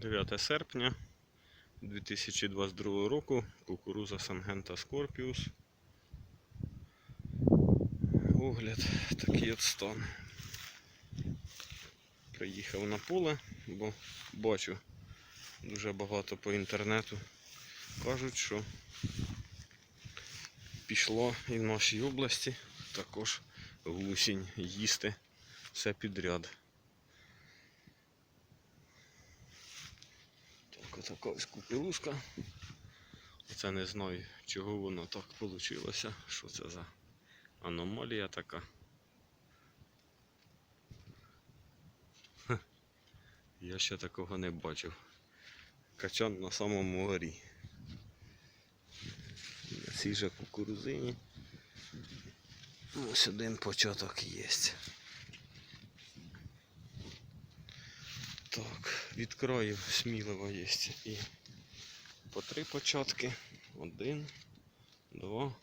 9 серпня 2022 року. Кукуруза Сангента Скорпіус. Огляд такий от стан. Приїхав на поле, бо бачу дуже багато по інтернету. Кажуть, що пішло і в нашій області також гусінь їсти все підряд. Так, отака ось купелушка. Оце не знаю, чого воно так вийшло. Що це за аномалія така. Я ще такого не бачив. Качан на самому горі. На кукурузині. Ось один початок є. Так, від краю сміливо є і по три початки. Один, два,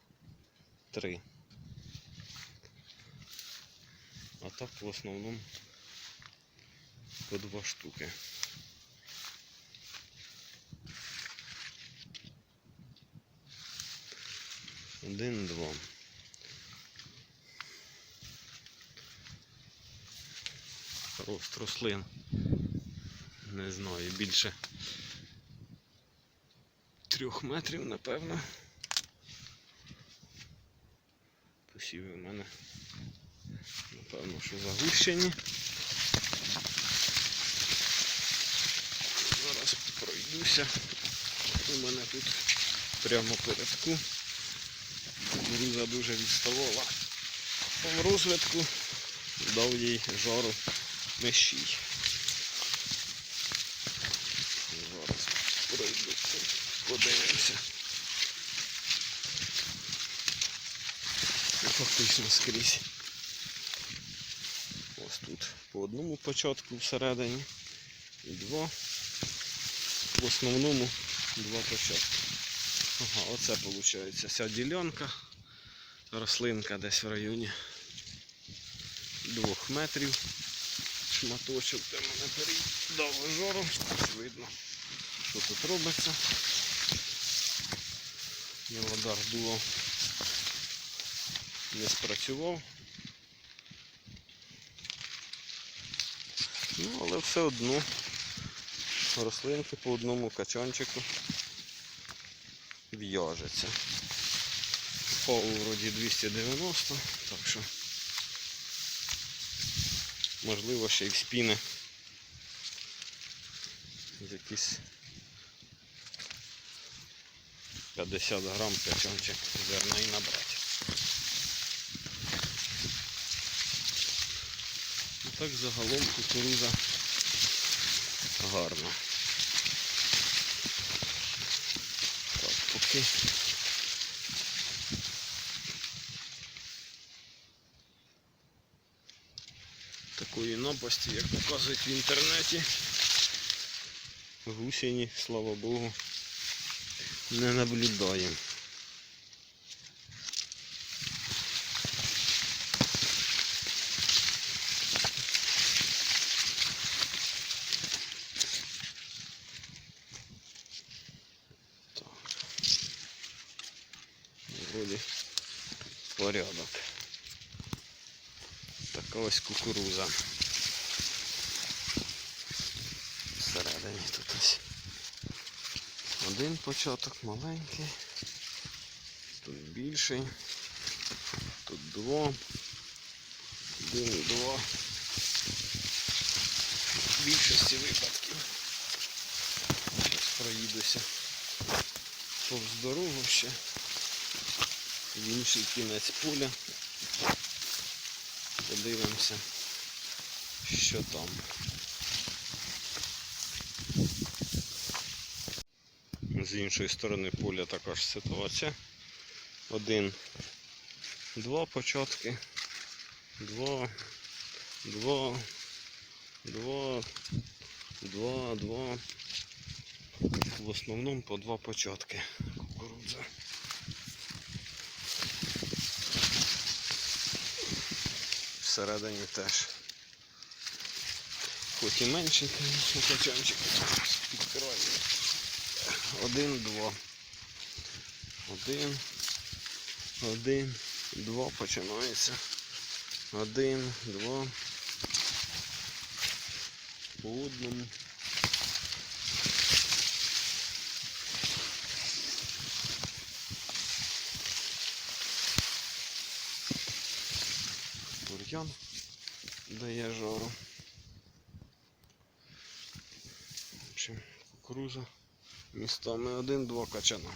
три. А так в основному по два штуки. Один, два. Рост рослин. Не знаю, більше трьох метрів, напевно. Посіви в мене, напевно, що загущені. Зараз пройдуся. У мене тут прямо передку. Кукуруза дуже відставала в розвитку, дав їй жару мещій. Зараз пройду, подивимося. Фактично скрізь. Ось тут по одному початку всередині і два. В основному два початки. Ага, оце виходить ця ділянка. Рослинка десь в районі двох метрів. Шматочок де мене передав жору. Ось Видно, що тут робиться. Мілодар дуло не спрацював. Ну, але все одно. Рослинки по одному качанчику. В'яжеться. По вроді 290, так що. Можливо ще й спіни якісь 50 грам качанчик зерна і набрати. Ну так загалом кукуруза гарна. Так, поки такої напасті, як показують в інтернеті. Гусені, слава Богу, не наблюдаємо. Порядок. Така ось кукуруза. Всередині тут ось. Один початок маленький. Тут більший. Тут два. Один, два. В більшості випадків. Зараз проїдуся повз дорогу ще. В інший кінець поля. Подивимося, що там. З іншої сторони поля така ж ситуація. Один, два початки, два, два, два, два, два. В основному по два початки кукурудзи. Всередині теж Хоч і менший, звісно, качанчик. Під край. Один, два. Один. Один, два починається. Один, два. По одному. Бур'ян дає жару. В общем, кукуруза містами один-два качана.